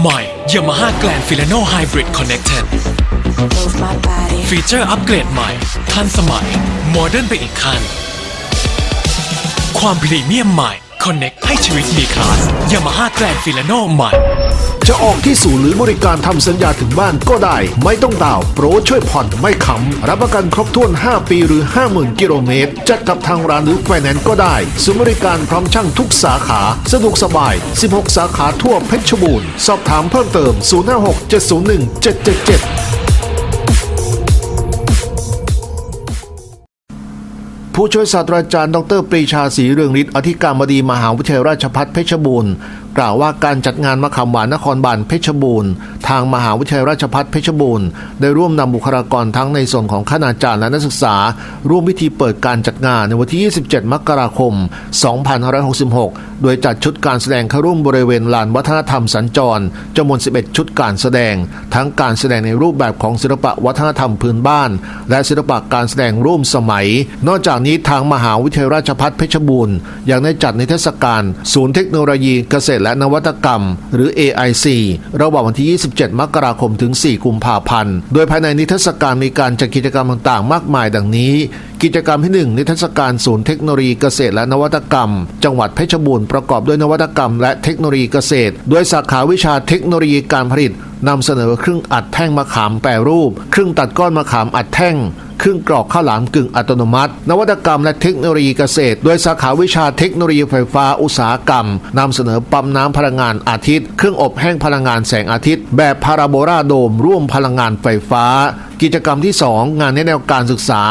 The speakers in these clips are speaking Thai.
ใหม่ Yamaha Grand Filano Hybrid Connected ฟีเจอร์อัปเกรดใหม่ ทันสมัย โมเดิร์นไปอีกขั้น ความพรีเมียมใหม่ Connect ให้ชีวิตมีคลาส Yamaha Grand Filano ใหม่ จะออกที่ศูนย์หรือบริการทำสัญญาถึงบ้านก็ได้ ไม่ต้องดาวโปรช่วยผ่อนไม่ขำรับประกันครบถ้วน 5 ปีหรือ 50,000 กิโลเมตร จัดกับทางร้านหรือไฟแนนซ์ก็ได้ศูนย์บริการพร้อมช่างทุกสาขาสะดวกสบาย 16 สาขาทั่วเพชรบูรณ์ สอบถามเพิ่มเติม 056 701 777 ผู้ช่วยศาสตราจารย์ดรปรีชาศรีเรืองฤทธิ์อธิการบดีมหาวิทยาลัยราชภัฏเพชรบูรณ์กล่าวว่าการจัดงานมะขามหวานนครบาลเพชรบูรณ์ทางมหาวิทยาลัยราชภัฏเพชรบูรณ์ได้ร่วมนำบุคลากรทั้งในส่วนของคณาจารย์และนักศึกษา ร่วมพิธีเปิดการจัดงานในวันที่ 27 มกราคม 2566 โดยจัดชุดการแสดงเข้าร่วมบริเวณลานวัฒนธรรมสัญจรจำนวน 11 ชุดการแสดง ทั้งการแสดงในรูปแบบของศิลปะวัฒนธรรมพื้นบ้าน และศิลปะการแสดงร่วมสมัย นอกจากนี้ทางมหาวิทยาลัยราชภัฏเพชรบูรณ์ยังได้จัดนิทรรศการ ศูนย์เทคโนโลยีเกษตรและนวัตกรรม หรือ AIC ระหว่างวันที่ 27 มกราคมถึง 4 กุมภาพันธ์ โดยภายในนิทรรศการมีการจัดกิจกรรมต่างๆ มากมายดังนี้ กิจกรรมที่ 1 นิทรรศการศูนย์เทคโนโลยีเกษตรและนวัตกรรม จังหวัดเพชรบูรณ์ประกอบด้วยนวัตกรรม และเทคโนโลยีเกษตร โดยสาขาวิชาเทคโนโลยีการผลิตนำเสนอเครื่องอัดแท่งมะขามแปรรูป เครื่องตัดก้อนมะขามอัดแท่ง เครื่องกรอกข้าวหลามกึ่งอัตโนมัติ นวัตกรรมและเทคโนโลยีเกษตร โดยสาขาวิชาเทคโนโลยีไฟฟ้าอุตสาหกรรมนำเสนอปั๊มน้ำพลังงานอาทิตย์ เครื่องอบแห้งพลังงานแสงอาทิตย์ แบบพาราโบลาโดมร่วมพลังงานไฟฟ้า กิจกรรมที่ 2 งานในแนวการศึกษา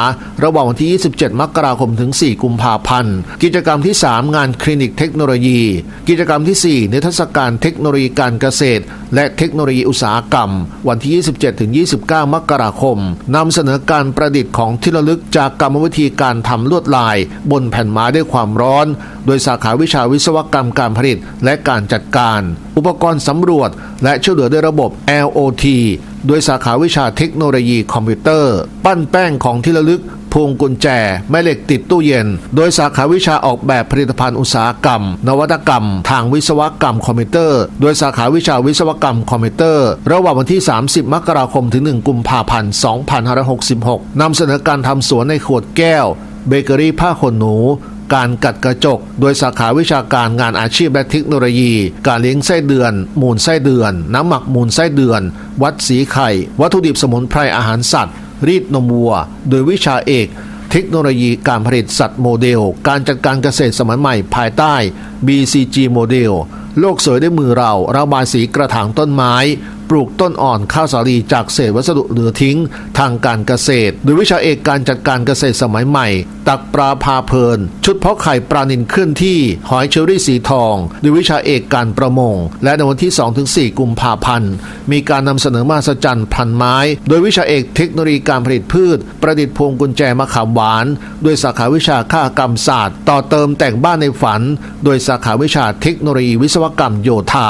ระหว่างวันที่ 27 มกราคมถึง 4 กุมภาพันธ์ กิจกรรมที่ 3 งานคลินิกเทคโนโลยี กิจกรรมที่ 4 นิทรรศการเทคโนโลยีการเกษตร และเทคโนโลยีอุตสาหกรรม วันที่ 27 ถึง 29 มกราคมนำเสนอการประดิษฐ์ของที่ระลึกจากกรรมวิธีการทำลวดลาย บนแผ่นไม้ด้วยความร้อน โดยสาขาวิชาวิศวกรรมการผลิตและการจัดการ อุปกรณ์สำรวจ และช่วยเหลือด้วยระบบ LOT โดยสาขาวิชาเทคโนโลยีคอมพิวเตอร์ ปั้นแป้งของที่ระลึกพวงกุญแจ แม่เหล็กติดตู้เย็น โดยสาขาวิชาออกแบบผลิตภัณฑ์อุตสาหกรรม นวัตกรรม ทางวิศวกรรมคอมพิวเตอร์ โดยสาขาวิชาวิศวกรรมคอมพิวเตอร์ ระหว่างวันที่ 30 มกราคมถึง 1 กุมภาพันธ์ 2566 นำเสนอการทำสวนในขวดแก้ว เบเกอรี่ผ้าขนหนู การกัดกระจก โดยสาขาวิชาการงานอาชีพและเทคโนโลยี การเลี้ยงไส้เดือน มูลไส้เดือน น้ำหมักมูลไส้เดือน วัดสีไข่ วัตถุดิบสมุนไพรอาหารสัตว์ รีดนมวัว โดยวิชาเอกเทคโนโลยีการผลิตสัตว์โมเดล การจัดการเกษตรสมัยใหม่ภายใต้ BCG โมเดล โลกสวยด้วยมือเราระบายสีกระถางต้นไม้ ปลูกต้นอ่อนข้าวสาลีจากเศษวัสดุเหลือทิ้ง ทางการเกษตร โดยวิชาเอกการจัดการเกษตรสมัยใหม่ ตักปลาพาเพลิน ชุดเพาะไข่ปลานินเคลื่อนที่ หอยเชอรี่สีทอง โดยวิชาเอกการประมง และในวันที่ 2-4 กุมภาพันธ์ มีการนำเสนอมาสจันพันไม้ โดยวิชาเอกเทคโนโลยีการผลิตพืช ประดิษฐ์พวงกุญแจมะขามหวาน โดยสาขาวิชาค่ากรรมศาสตร์ ต่อเติมแต่งบ้านในฝัน โดยสาขาวิชาเทคโนโลยีวิศวกรรมโยธา